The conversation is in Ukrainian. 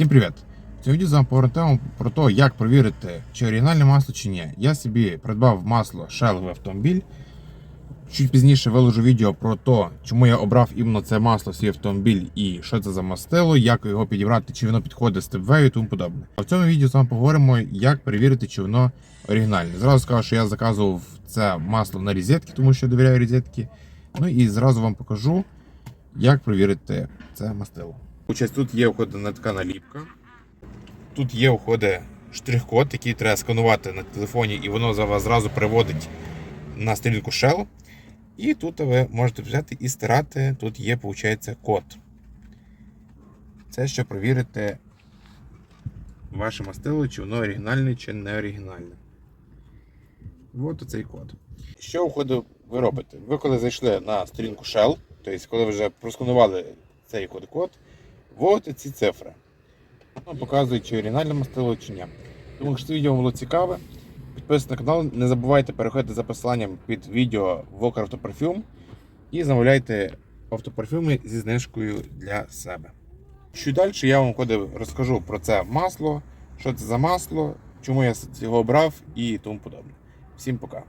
Всім привіт! В цьому відео з вами поговоримо про те, як перевірити, чи оригінальне масло чи ні. Я собі придбав масло Shell в автомобіль. Чуть пізніше виложу відео про те, чому я обрав іменно це масло в свій автомобіль і що це за мастило, як його підібрати, чи воно підходить степвею і тому подобне. А в цьому відео з вами поговоримо, як перевірити, чи воно оригінальне. Зразу скажу, що я заказував це масло на розетки, тому що довіряю розетки. Ну і зразу вам покажу, як перевірити це мастило. Участь тут є входить така наліпка. Тут є входить штрих-код, який треба сканувати на телефоні, і воно за вас зразу переводить на сторінку Shell. І тут ви можете взяти і стирати. Тут є, виходить, код. Це щоб перевірити ваше мастило, чи воно оригінальне, чи не оригінальне. От оцей код. Що входить, ви робите? Ви коли зайшли на сторінку Shell, тобто коли ви вже просканували цей код-код, вводите ці цифри. Воно показує, чи оригінальне мастило, чи ні. Тому що це відео було цікаве. Підписуйтесь на канал, не забувайте переходити за посиланням під відео в Автопарфюм і замовляйте автопарфюми зі знижкою для себе. Що далі я вам коли розкажу про це масло, що це за масло, чому я його обрав і тому подобне. Всім пока.